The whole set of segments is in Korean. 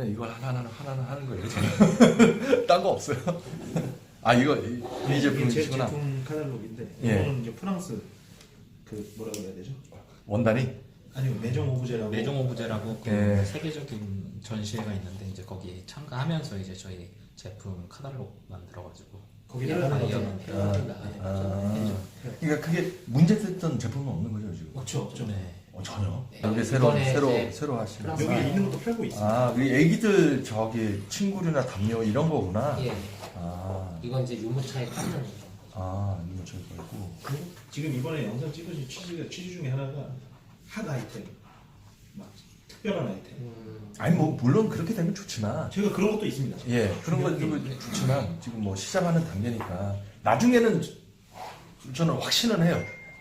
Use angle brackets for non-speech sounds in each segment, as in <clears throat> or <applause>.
그냥 이걸 하나하나 하나하나 하는 거예요. 저는. <laughs> 딴거 없어요. <laughs> 아 이거 이, 이제 제품이시구나. 제품 카탈로그인데 예. 이거는 이제 프랑스 그 뭐라 그래야 되죠? 원단이 아니요 매정 오브제라고 내종 오브제라고 그 예. 세계적인 전시회가 있는데 이제 거기 참가하면서 이제 저희 제품 카탈로그 만들어가지고 거기 이런 나가는 거 거죠. 이런 아, 아. 그러니까 그게 문제 됐던 제품은 없는 거죠 지금? 없죠 없죠. 네. 어, 전혀. 네, 여기 새로 이번에 새로 이제 새로 하시는. 여기 아, 있는 것도 팔고 있어요. 아, 우리 애기들 저기 친구류나 담요 이런 거구나. 예. 아, 이건 이제 유모차에 꽂는 거죠. 아, 이거 저기 있고. 지금 이번에 영상 찍으신 취지가 취지 중에 하나가 핫 아이템, 막 특별한 아이템. 음, 아니 뭐 물론 그렇게 되면 좋지만. 제가 그런 것도 있습니다. 예, 그런 건 좀 좋지만 지금 뭐 시작하는 단계니까 나중에는 저는 확신은 해요.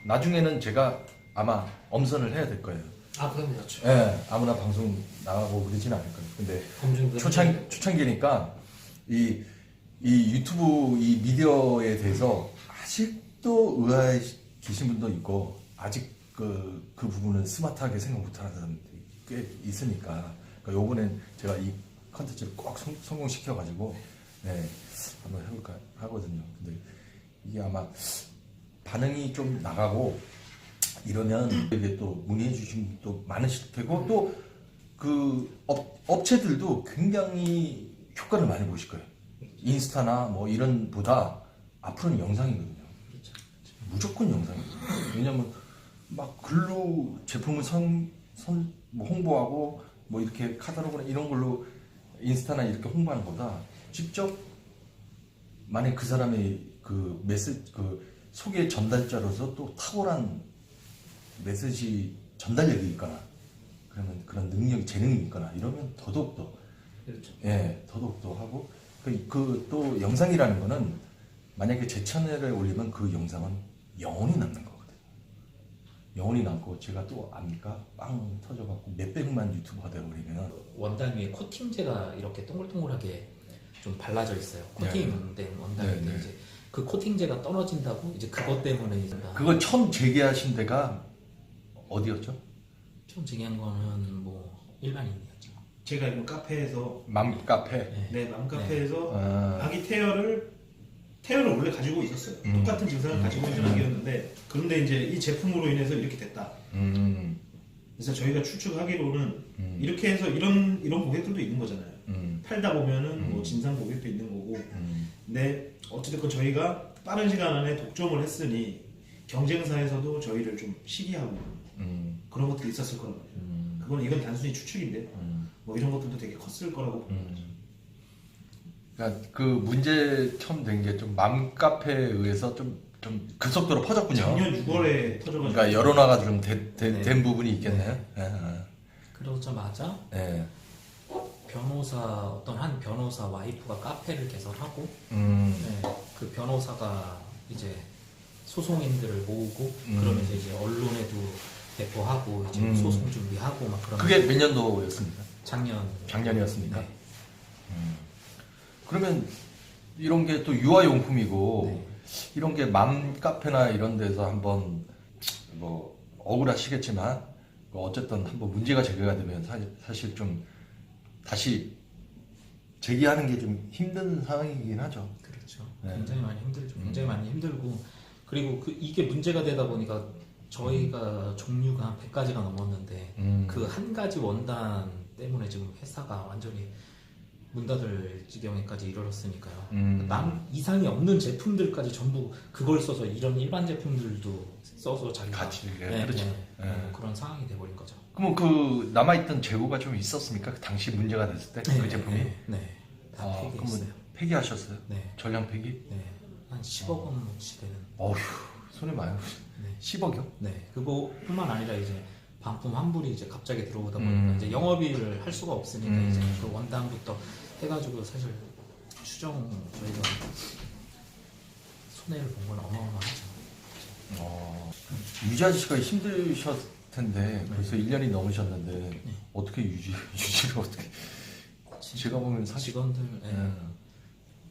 나중에는 제가 아마 엄선을 해야 될 거예요. 아 그럼요. 예, 아무나 방송 나가고 그러지는 않을 거예요. 근데 검증 초창 초창기니까 이, 이 유튜브 이 미디어에 대해서 아직도 의아해 계신 분도 있고 아직 그, 그 부분은 스마트하게 생각 못하는 사람들이 꽤 있으니까 그러니까 요번엔 제가 이 컨텐츠를 꼭 성, 성공시켜가지고 네, 한번 해볼까 하거든요. 근데 이게 아마 반응이 좀 나가고 이러면 이게 또 문의해 주신 분도 많으실 테고 또 그 업체들도 굉장히 효과를 많이 보실 거예요. 인스타나 뭐 이런 보다 앞으로는 영상이거든요. 무조건 영상이거든요. 왜냐면 막 글로 제품을 선, 선, 뭐 홍보하고 뭐 이렇게 카탈로그나 이런 걸로 인스타나 이렇게 홍보하는 것보다 직접 만약 그 사람의 그 메시지 그 소개 전달자로서 또 탁월한 메시지 전달력이 있거나 그러면 그런 능력 재능이 있거나 이러면 더더욱 더 그렇죠. 예, 더더욱 더 하고 그 또 영상이라는 거는 만약에 제 채널에 올리면 그 영상은 영원히 남는 거거든요. 영원히 남고 제가 또 압니까? 빵 터져갖고 몇 백만 유튜버가 되어버리면 원단 위에 코팅제가 이렇게 동글동글하게 좀 발라져 있어요. 코팅된 원단인데 네, 네. 이제 그 코팅제가 떨어진다고 이제 그것 때문에 이제 그걸 처음 재개하신 데가 어디였죠? 처음 증여한 거는 뭐 일반인이었죠. 제가 이번 카페에서 맘카페. 네. 네 맘카페에서 아, 아기 태열을 태열을 원래 가지고 있었어요. 음. 똑같은 증상을 음. 가지고 있는 아기였는데 그런데 이제 이 제품으로 인해서 이렇게 됐다. 음, 그래서 저희가 추측하기로는 음, 이렇게 해서 이런 이런 고객들도 있는 거잖아요. 음, 팔다 보면은 음. 뭐 진상 고객도 있는 거고. 음, 근데 어찌됐건 저희가 빠른 시간 안에 독점을 했으니 경쟁사에서도 저희를 좀 시기하고 음, 그런 것들이 있었을 거란 말이에요. 음, 그건 이건 단순히 추측인데 음. 뭐 이런 것들도 되게 컸을 거라고 봅니다. 음. 그러니까 그 문제 처음 된 게 좀 맘카페에 의해서 좀 좀 급속도로 퍼졌군요. 작년 6월에 터져가지고 그러니까 여론화가 좀된 네. 부분이 있겠네요. 예, 그러자마자 예. 변호사 어떤 한 변호사 와이프가 카페를 개설하고 음, 네, 그 변호사가 이제 소송인들을 모으고 음. 그러면서 이제 언론에도 배포하고 이제 음. 소송 준비하고 막 그런 그게 몇 년도였습니까? 작년 작년이었습니까? 네. 음. 그러면 이런 게 또 유아용품이고 네. 이런 게 맘카페나 이런 데서 한번 뭐 억울하시겠지만 뭐 어쨌든 한번 문제가 제기가 되면 사실, 사실 좀 다시 제기하는 게 좀 힘든 상황이긴 하죠. 그렇죠. 네. 굉장히 많이 힘들죠. 음. 굉장히 많이 힘들고 그리고 그 이게 문제가 되다 보니까 저희가 종류가 한 100가지가 넘었는데 음. 그 한 가지 원단 때문에 지금 회사가 완전히 문 닫을 지경에까지 이르렀으니까요. 음. 남 이상이 없는 제품들까지 전부 그걸 써서 이런 일반 제품들도 써서 자기가 같이, 예, 그렇죠. 네, 예. 어, 그런 상황이 돼버린 거죠. 그러면 그 남아있던 재고가 좀 있었습니까? 그 당시 문제가 됐을 때 그 네, 제품이? 네, 네. 다 아, 폐기했어요. 폐기하셨어요? 네, 전량 폐기? 네, 한 10억 원치 되는. 어휴 손해 많이 네. 10억이요? 네, 그거뿐만 아니라 이제 반품 환불이 이제 갑자기 들어오다 보니까 음. 이제 영업일을 할 수가 없으니까 음. 이제 그 원단부터 해가지고 사실 추정 저희가 손해를 본 건 어마어마하죠. 어, 유지 아저씨가 힘드셨을 텐데 네. 벌써 1년이 넘으셨는데 어떻게 유지 <laughs> 유지를 어떻게 제가 보면 사실 직원들 예, 예.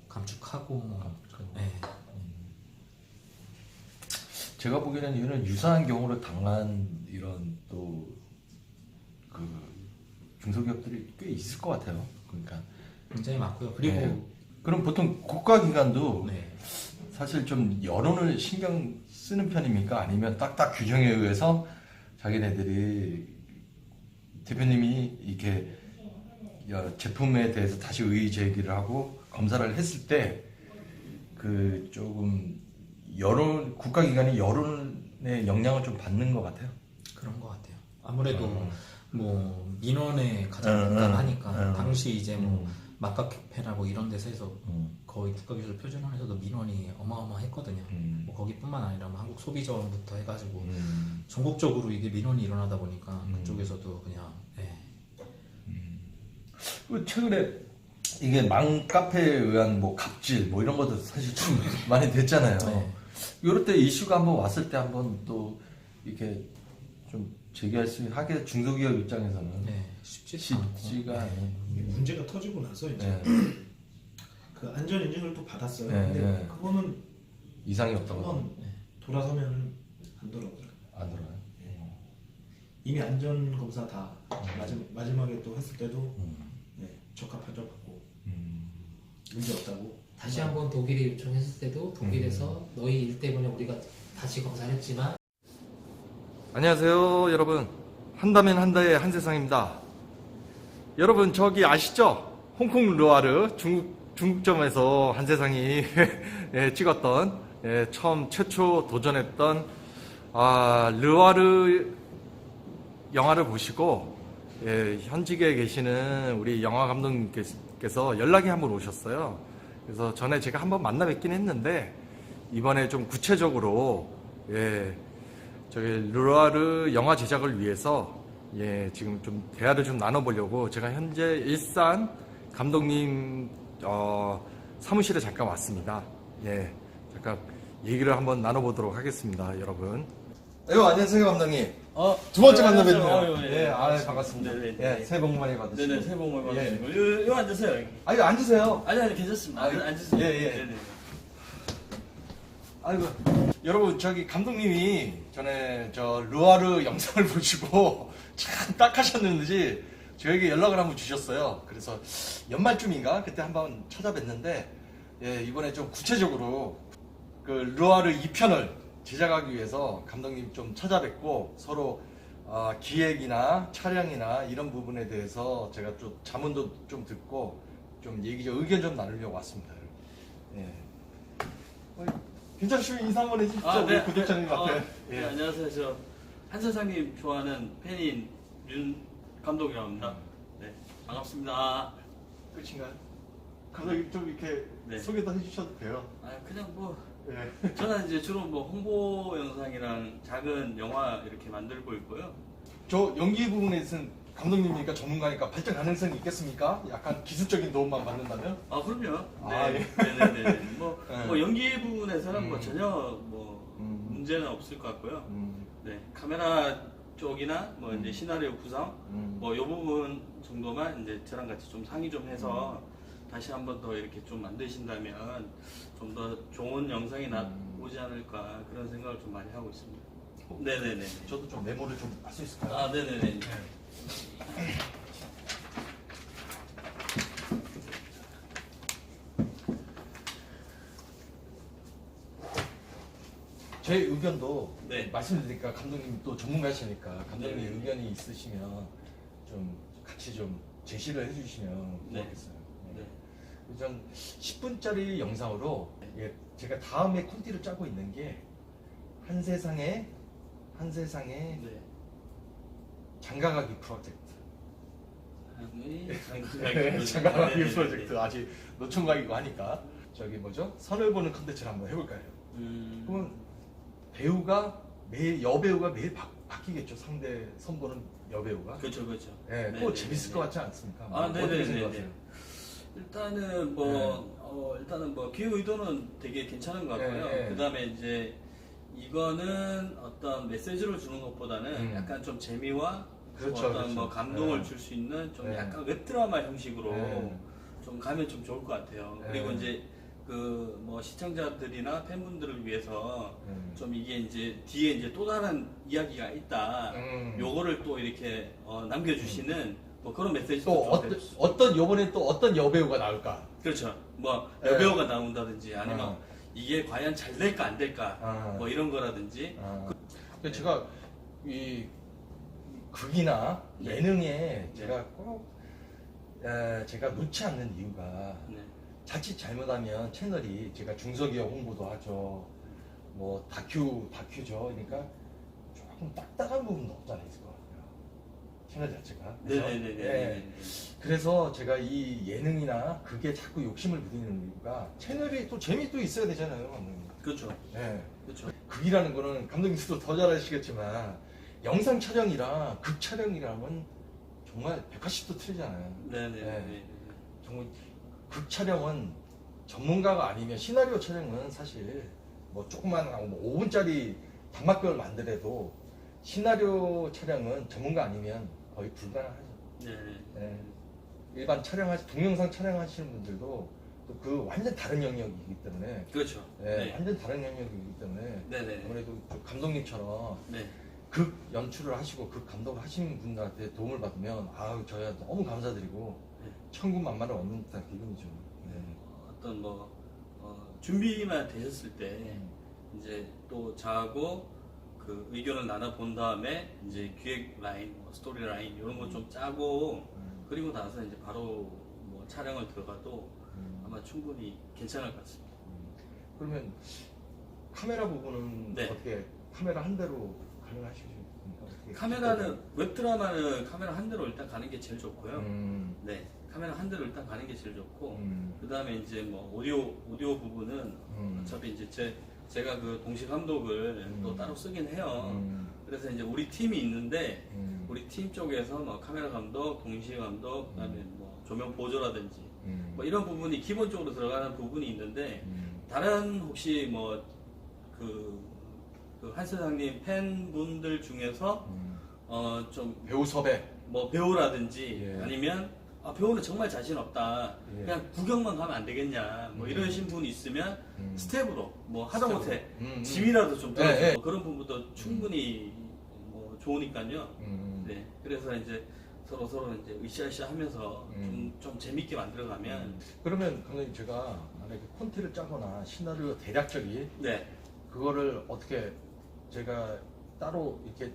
감축하고 뭐. 예, 제가 보기에는 이런 유사한 경우를 당한 이런 또 그 중소기업들이 꽤 있을 것 같아요. 그러니까 굉장히 많고요. 그리고 네. 그럼 보통 국가 기관도 네. 사실 좀 여론을 신경 쓰는 편입니까? 아니면 딱딱 규정에 의해서 자기네들이 대표님이 이렇게 여- 제품에 대해서 다시 의의 제기를 하고 검사를 했을 때 그 조금 여론 국가기관이 여론의 영향을 좀 받는 것 같아요. 그런 것 같아요. 아무래도 음. 뭐 민원에 가장 음, 민감하니까 음, 음. 당시 이제 뭐 음. 마카페나 뭐 이런 데서 해서 음. 거의 국가기술 표준원에서도 민원이 어마어마했거든요. 음. 뭐 거기뿐만 아니라 뭐 한국 소비자원부터 해가지고 음. 전국적으로 이게 민원이 일어나다 보니까 음. 그쪽에서도 그냥 예. 그 최근에 이게 맘카페에 의한 뭐 갑질 뭐 이런 것도 사실 좀 <laughs> 많이 됐잖아요. 네. 이럴 때 이슈가 한번 왔을 때 한번 또 이렇게 좀 제기할 수 하게 중소기업 입장에서는 네, 쉽지가 네. 이게 문제가 터지고 나서 이제 네. 그 안전 인증을 또 받았어요. 네, 근데 네. 그거는 이상이 없다고 한번 돌아서면 안 돌아오더라고요. 안 들어요. 이미 안전 검사 다 마지막, 마지막에 또 했을 때도 음. 네, 적합 판정 받고 음. 문제 없다고. 다시 한번 독일에 요청했을 때도 독일에서 음. 너희 일 때문에 우리가 다시 검사를 했지만 안녕하세요, 여러분. 한다면 한다의 한세상입니다. 여러분, 저기 아시죠? 홍콩 르와르 중국, 중국점에서 한세상이 <laughs> 예, 찍었던, 예, 처음 최초 도전했던, 아, 르와르 영화를 보시고, 예, 현직에 계시는 우리 영화 감독님께서 연락이 한 번 오셨어요. 그래서 전에 제가 한번 만나 뵙긴 했는데, 이번에 좀 구체적으로, 예, 저기 르와르 영화 제작을 위해서 예 지금 좀 대화를 좀 나눠보려고 제가 현재 일산 감독님 어, 사무실에 잠깐 왔습니다. 예 잠깐 얘기를 한번 나눠보도록 하겠습니다, 여러분. 아유 안녕하세요 감독님. 어, 두 번째 네, 만나 뵙네요. 안녕하세요. 예, 아 반갑습니다. 네, 네, 예, 네. 새해 복 많이 받으시고. 네네, 새해 복 많이 예. 받으시고. 요, 요 앉으세요, 여기. 아유 앉으세요. 아니, 아니, 괜찮습니다. 아, 앉으세요. 예, 예. 네네. 아이고 여러분 저기 감독님이 전에 저 르와르 <laughs> 영상을 보시고 참 딱하셨는지 저에게 연락을 한번 주셨어요. 그래서 연말쯤인가 그때 한번 찾아뵀는데 예, 이번에 좀 구체적으로 그 르와르 2편을 제작하기 위해서 감독님 좀 찾아뵙고 서로 아, 기획이나 촬영이나 이런 부분에 대해서 제가 좀 자문도 좀 듣고 좀 얘기 좀 의견 좀 나누려고 왔습니다. 예. 어, 괜찮으시면 인사 한번 해주시죠 아, 우리 네. 구독자님 어, 앞에 네, 예. 안녕하세요. 저 한세상님 좋아하는 팬인 윤 감독이라고 합니다. 네, 반갑습니다. 끝인가요? 감독님 좀 이렇게 네. 소개도 해주셔도 돼요 아, 그냥 뭐, 예. 저는 이제 주로 뭐 홍보 영상이랑 작은 영화 이렇게 만들고 있고요. 저 연기 부분에서는 감독님이니까 전문가니까 발전 가능성이 있겠습니까? 약간 기술적인 도움만 받는다면? 아, 그럼요. 네, 아, 예. 네네네. 뭐, <laughs> 네. 뭐 연기 부분에서는 뭐 음. 전혀 뭐 음. 문제는 없을 것 같고요. 음, 네, 카메라 쪽이나 뭐 이제 음. 시나리오 구성 음. 뭐이 부분 정도만 이제 저랑 같이 좀 상의 좀 해서 다시 한번 더 이렇게 좀 만드신다면 좀 더 좋은 영상이 음. 나오지 않을까 그런 생각을 좀 많이 하고 있습니다. 어. 네네네. 저도 좀 메모를 좀 할 수 있을까요? 아 네네네. 제 의견도 네. 말씀드리니까 감독님 또 전문가시니까 감독님 네. 의견이 있으시면 좀 같이 좀 제시를 해주시면 네. 좋겠어요. 네. 전 10분짜리 영상으로 예, 제가 다음에 콘티를 짜고 있는 게 한 세상에 한 세상에 네. 장가가기 프로젝트. <laughs> 네. 장가가기 네네네. 프로젝트 아직 노총각이고 하니까 저기 뭐죠 선을 보는 컨텐츠를 한번 해볼까요? 음, 그러면 배우가 매일 여배우가 매일 바, 바뀌겠죠 상대 선보는 여배우가. 그렇죠 그렇죠. 예, 네네네. 또 재밌을 것 같지 않습니까? 아. 생각하세요? 일단은 뭐 네. 어, 일단은 뭐 기획 의도는 되게 괜찮은 것 같고요. 네, 네. 그다음에 이제 이거는 어떤 메시지를 주는 것보다는 음. 약간 좀 재미와 좀 그렇죠, 어떤 그렇죠. 뭐 감동을 네. 줄수 있는 좀 네. 약간 웹드라마 형식으로 네. 좀 가면 좀 좋을 것 같아요. 네. 그리고 이제 그 뭐 시청자들이나 팬분들을 위해서 음. 좀 이게 이제 뒤에 이제 또 다른 이야기가 있다. 음. 요거를 또 이렇게 어, 남겨주시는 뭐 그런 메시지도 또좀 어떤 어떤 요번에 또 어떤 여배우가 나올까? 그렇죠. 뭐 네. 여배우가 나온다든지 아니면 어. 이게 과연 잘 될까 안 될까 아. 뭐 이런 거라든지 아, 근데 제가 이 극이나 네. 예능에 제가 꼭 에, 제가 놓지 않는 이유가 네. 자칫 잘못하면 채널이 제가 중소기업 홍보도 하죠. 뭐 다큐 다큐죠. 그러니까 조금 딱딱한 부분도 없잖아 있을 것 같아요. 채널 자체가. 그죠? 네네네네. 예. 그래서 제가 이 예능이나 그게 자꾸 욕심을 부리는 이유가 채널이 또 재미도 있어야 되잖아요. 감독님. 그렇죠. 예. 그렇죠. 극이라는 거는 감독님도 더 잘 아시겠지만 영상 촬영이랑 극 촬영이랑은 정말 180도 틀리잖아요. 네네네. 네. 정말 극 촬영은 전문가가 아니면 시나리오 촬영은 사실 뭐 조그만 뭐 5분짜리 단막극을 만들어도 시나리오 촬영은 전문가 아니면 거의 불가능하죠. 네네. 네. 일반 촬영하시 동영상 촬영하시는 분들도 또 그 완전 다른 영역이기 때문에 그렇죠. 네, 네. 완전 다른 영역이기 때문에 네네. 아무래도 좀 감독님처럼 네. 극 연출을 하시고 극 감독을 하시는 분들한테 도움을 받으면 아우 저야 너무 감사드리고 네. 천군만마를 얻는 듯한 기분이죠. 네. 어떤 뭐 어, 준비만 되셨을 때 이제 또 저하고 그 의견을 나눠 본 다음에 이제 기획 라인, 뭐 스토리 라인 이런 거 좀 짜고 음, 그리고 나서 이제 바로 뭐 촬영을 들어가도 음, 아마 충분히 괜찮을 것 같습니다. 음. 그러면 카메라 부분은 네. 어떻게 카메라 한 대로? 어떻게 카메라는 웹드라마는 카메라 한 대로 일단 가는 게 제일 좋고요. 음, 네, 카메라 한 대로 일단 가는 게 제일 좋고 음, 그 다음에 이제 뭐 오디오 오디오 부분은 음. 어차피 이제 제 제가 그 동시 감독을 음. 또 따로 쓰긴 해요. 음, 그래서 이제 우리 팀이 있는데 음, 우리 팀 쪽에서 뭐 카메라 감독, 동시 감독, 그다음에 뭐 조명 보조라든지 음, 뭐 이런 부분이 기본적으로 들어가는 부분이 있는데 음, 다른 혹시 뭐그 그 한세상님 팬분들 중에서 음. 어좀 배우 섭외. 뭐 배우라든지 예. 아니면 아, 배우는 정말 자신 없다. 예. 그냥 구경만 가면 안 되겠냐. 뭐 음. 이러신 분 있으면 음. 스텝으로 뭐 하다못해 음, 음. 짐이라도 좀 예, 들어서 예. 뭐 그런 부분도 충분히 뭐 좋으니까요. 음, 네. 그래서 이제 서로 서로 이제 으쌰으쌰 하면서 음. 좀, 좀 재밌게 만들어가면 음. 그러면 감독님 제가 만약에 콘티를 짜거나 시나리오 대략적인 네. 그거를 어떻게 제가 따로 이렇게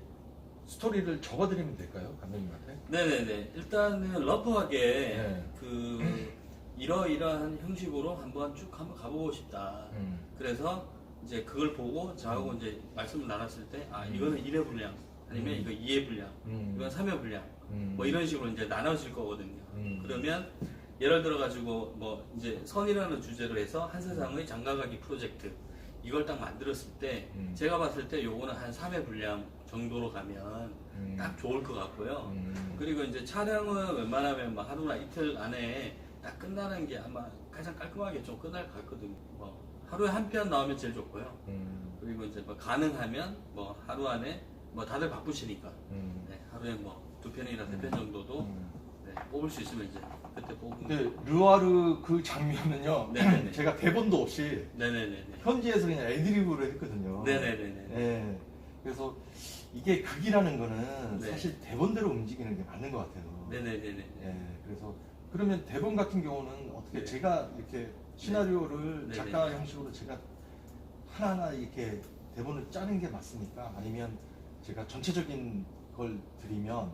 스토리를 적어드리면 될까요, 감독님한테? 네네네. 일단은 러프하게 네. 그 이러이러한 형식으로 한번 쭉 한번 가보고 싶다. 음. 그래서 이제 그걸 보고 저하고 이제 말씀을 나눴을 때, 아, 이거는 1회 분량, 아니면 음. 이거 2회 분량, 음. 이건 3회 분량, 음. 뭐 이런 식으로 이제 나눠질 거거든요. 음. 그러면 예를 들어 가지고 뭐 이제 선이라는 주제로 해서 한 세상의 장가가기 프로젝트, 이걸 딱 만들었을 때, 음. 제가 봤을 때 요거는 한 3회 분량 정도로 가면 음. 딱 좋을 것 같고요. 음. 그리고 이제 촬영은 웬만하면 뭐 하루나 이틀 안에 딱 끝나는 게 아마 가장 깔끔하게 좀 끝날 것 같거든요. 뭐 하루에 한 편 나오면 제일 좋고요. 음. 그리고 이제 뭐 가능하면 뭐 하루 안에 뭐 다들 바쁘시니까 음. 네, 하루에 뭐 두 편이나 세 편 정도도 음. 네, 뽑을 수 있으면 이제 그때 뽑으면 근데 르와르 그 장면은요, 네네네. <clears throat> 제가 대본도 없이 네네네네. 현지에서 그냥 애드리브로 했거든요. 네네네네. 네. 그래서 이게 극이라는 거는 네. 사실 대본대로 움직이는 게 맞는 것 같아요. 네네네네. 네, 그래서 그러면 대본 같은 경우는 어떻게 네. 제가 이렇게 시나리오를 네. 작가 네네. 형식으로 제가 하나하나 이렇게 대본을 짜는 게 맞습니까? 아니면 제가 전체적인 걸 드리면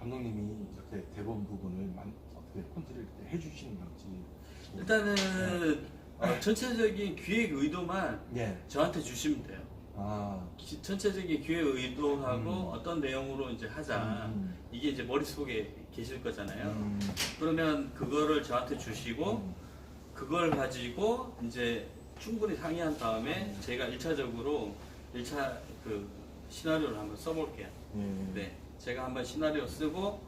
감독님이 이렇게 대본 부분을 만, 어떻게 이렇게 해주시는 건지. 일단은 어, 전체적인 기획 의도만 예. 저한테 주시면 돼요. 아. 기- 전체적인 기획 의도하고 음. 어떤 내용으로 이제 하자. 음. 이게 이제 머릿속에 계실 거잖아요. 음. 그러면 그거를 저한테 주시고 음. 그걸 가지고 이제 충분히 상의한 다음에 음. 제가 1차적으로 1차 그 시나리오를 한번 써볼게요. 예. 네. 제가 한번 시나리오 쓰고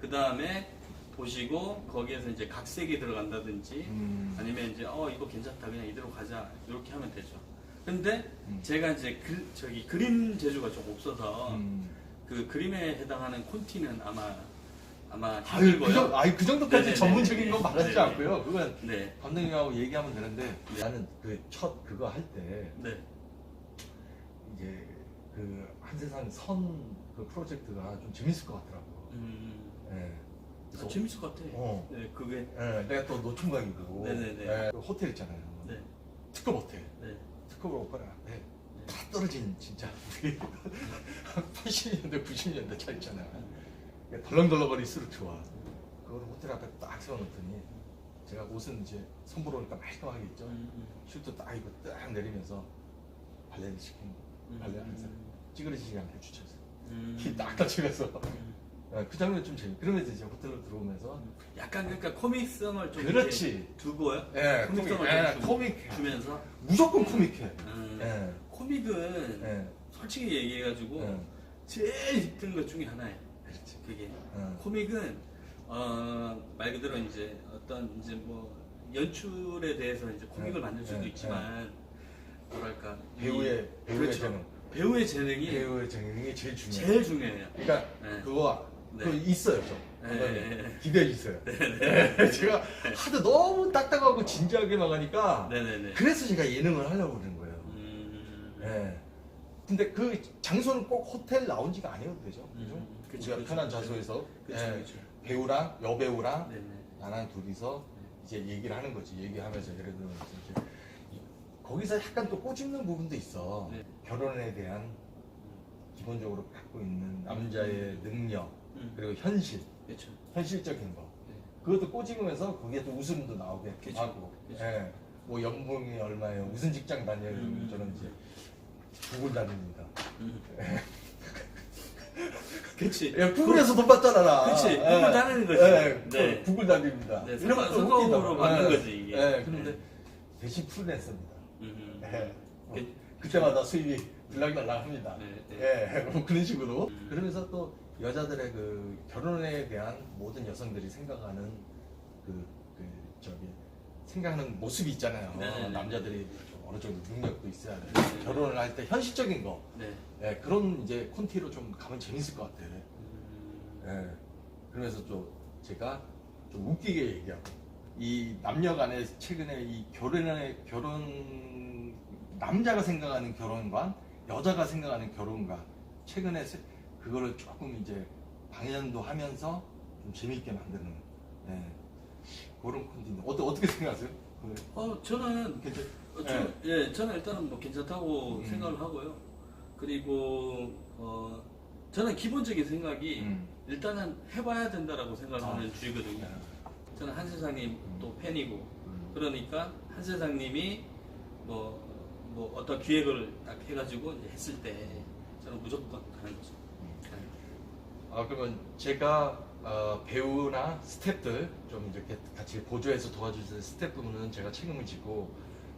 그 다음에 보시고 거기에서 이제 각색이 들어간다든지 음. 아니면 이제 어 이거 괜찮다 그냥 이대로 가자 이렇게 하면 되죠. 근데 음. 제가 이제 그 저기 그림 재주가 좀 없어서 음. 그 그림에 해당하는 콘티는 아마 아마 아유, 그, 정, 힘들고요. 아유, 그 정도까지 네네네. 전문적인 건 말하지 네네. 않고요. 그건 네, 감독님하고 얘기하면 되는데 네. 나는 그 첫 그거 할 때 네, 이제 그 한세상 선 그 프로젝트가 좀 재밌을 것 같더라고. 음, 예. 아, 재밌을 것 같아. 어. 네, 그게 예, 내가 또 노총각이고 네네네. 예, 그 호텔 있잖아요. 네, 특급 호텔. 네. 특급 호텔 앞에 다 떨어진 진짜 우리 80년대 90년대 차 있잖아요. 덜렁덜렁거리 스루트와 그걸 호텔 앞에 딱 세워놓더니 제가 옷은 이제 선보러 오니까 말끔하게 있죠. 음, 음. 슈트 딱 입고 딱 내리면서 발레를 시키는 음. 발레 하면서 찌그러지지 않게 주쳐서 음. <laughs> 키딱 다치면서 음. 예, 그 장면 좀 재밌. 그러면서 이제 호텔로 들어오면서 약간 그러니까 코믹성을 좀 그렇지. 이렇게 두고요. 예, 코믹성을 코믹, 좀 예, 주- 코믹 주면서 무조건 코믹해. 음. 예, 코믹은 예, 솔직히 얘기해가지고 예. 제일 힘든 것 중에 하나예요. 그렇지. 그게 예. 코믹은 어, 말 그대로 이제 어떤 이제 뭐 연출에 대해서 이제 코믹을 네, 만들 수도 네, 있지만 뭐랄까 이- 배우의 배우의 그렇죠. 재능, 배우의 재능이 배우의 재능이 제일 중요해. 제일 중요해요. 그러니까 네. 그거 네. 그거 있어요 좀. 네, 그거는 네, 네. 기대 있어요. 네, 제가 하도 너무 딱딱하고 진지하게 나가니까 네네네. 그래서 제가 예능을 하려고 그러는 거예요. 음, 예. 근데 그 장소는 꼭 호텔 라운지가 아니어도 되죠. 그죠? 음, 그쵸, 우리가 그쵸, 편한 그쵸. 장소에서 그쵸, 예, 그쵸. 배우랑 여배우랑 네네. 나랑 둘이서 이제 얘기를 하는 거지. 얘기하면서 예를 들면 이제 이- 거기서 약간 또 꼬집는 부분도 있어. 네. 결혼에 대한 기본적으로 갖고 있는 남자의 능력 음, 그리고 현실, 그렇죠. 현실적인 거. 네. 그것도 꼬집으면서 거기에 또 웃음도 나오게 그쵸, 하고. 그쵸. 예. 뭐 연봉이 얼마예요? 무슨 직장 다녀요? 음. 저는 이제 구글 다닙니다. 음. <laughs> 그치. 야, 구글에서 돈 받잖아. 나. 그치. 예. 구글 다니는 거지. 예, 네. 구글 다닙니다. 네, 이런 것도 성공으로 예. 거지, 이게. 예, 그런데 네. 대신 프리랜서입니다. 음, 예. 뭐 그- 그때마다 수입이 들락날락합니다. 네, 네. 예, 뭐 그런 식으로. 음. 그러면서 또 여자들의 그 결혼에 대한 모든 여성들이 생각하는 그, 그 저기 생각하는 모습이 있잖아요. 네, 네, 네. 남자들이 좀 어느 정도 능력도 있어야 돼. 네, 네. 결혼을 할 때 현실적인 거. 네. 예, 그런 이제 콘티로 좀 가면 재밌을 것 같아. 음, 예. 그러면서 좀 제가 좀 웃기게 얘기하고 이 남녀 간에 최근에 이 결혼의 결혼 남자가 생각하는 결혼관 여자가 생각하는 결혼관 최근에 세- 그거를 조금 이제 방연도 하면서 좀 재밌게 만드는 예. 그런 콘텐츠 어떻게 어떻게 생각하세요? 그거 어, 저는 괜찮? 어, 저, 예, 저는 일단은 뭐 괜찮다고 음. 생각을 하고요. 그리고 어, 저는 기본적인 생각이 음. 일단은 해봐야 된다라고 생각을 아. 하는 주의거든요. 저는 한 세상님 음. 또 팬이고 음. 그러니까 한 세상님이 뭐, 뭐 어떤 기획을 딱 해가지고 했을 때 저는 무조건 가는 거죠. 네. 아 그러면 제가 어, 배우나 스태프들 좀 이렇게 같이 보조해서 도와주실 스태프분은 제가 책임을 지고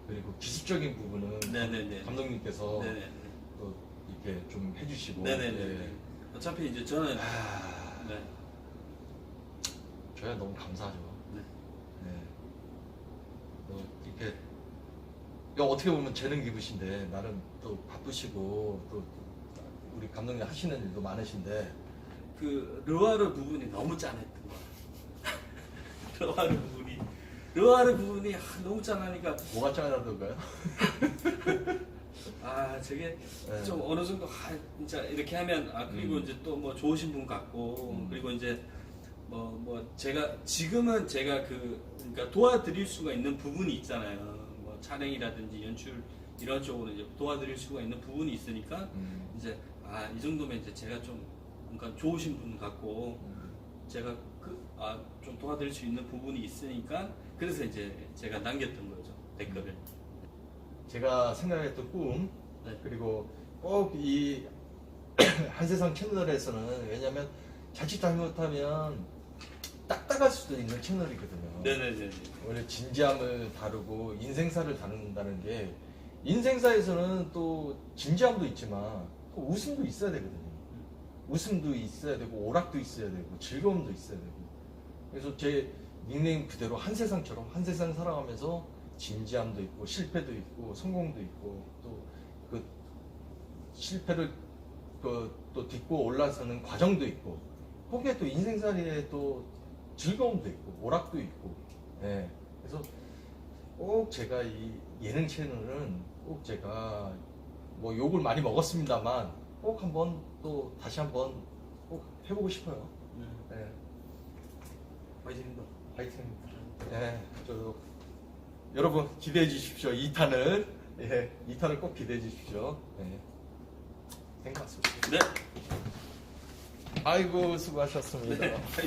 그리고 기술적인 부분은 네네네. 감독님께서 네네. 또 이렇게 좀 해주시고 네네네. 예. 어차피 이제 저는 아, 네. 저야 너무 감사하죠. 네. 네. 또 이렇게 어떻게 보면 재능 기부신데 나름 또 바쁘시고 또 우리 감독님 하시는 일도 많으신데 그 르와르 부분이 너무 짠했던 거야. <laughs> 르와르 부분이 르와르 부분이 아, 너무 짠하니까 뭐가 짱하던가요? <laughs> 아 저게 네. 좀 어느 정도 아, 진짜 이렇게 하면 아 그리고 음. 이제 또 뭐 좋으신 분 같고 음. 그리고 이제 뭐뭐 제가 지금은 제가 그 그러니까 도와드릴 수가 있는 부분이 있잖아요. 뭐 촬영이라든지 연출 이런 쪽으로 이제 도와드릴 수가 있는 부분이 있으니까 음. 이제 아 이 정도면 이제 제가 좀 그러니까 좋으신 분 같고 음. 제가 그, 아, 좀 도와드릴 수 있는 부분이 있으니까 그래서 이제 제가 남겼던 거죠 댓글을 제가 생각했던 꿈 네. 그리고 꼭 이 <clears throat> 한세상 채널에서는 왜냐면 자칫 잘못하면 딱딱할 수도 있는 채널이거든요. 네네네 원래 진지함을 다루고 인생사를 다룬다는 게 인생사에서는 또 진지함도 있지만 또 웃음도 있어야 되거든요. 웃음도 있어야 되고 오락도 있어야 되고 즐거움도 있어야 되고. 그래서 제 닉네임 그대로 한세상처럼 한세상 살아가면서 진지함도 있고 실패도 있고 성공도 있고 또 그 실패를 그 또 딛고 올라서는 과정도 있고 거기에 또 인생살이에 또 즐거움도 있고 오락도 있고. 예. 그래서 꼭 제가 이 예능 채널은 꼭 제가 뭐 욕을 많이 먹었습니다만 꼭 한번 또 다시 한번 꼭 해보고 싶어요. 음. 예. 화이팅입니다. 화이팅. 예, 저 여러분 기대해 주십시오. 2탄을 예, 2탄을 꼭 기대해 주십시오. 예. 된것 같습니다. 네. 아이고 수고하셨습니다. 네.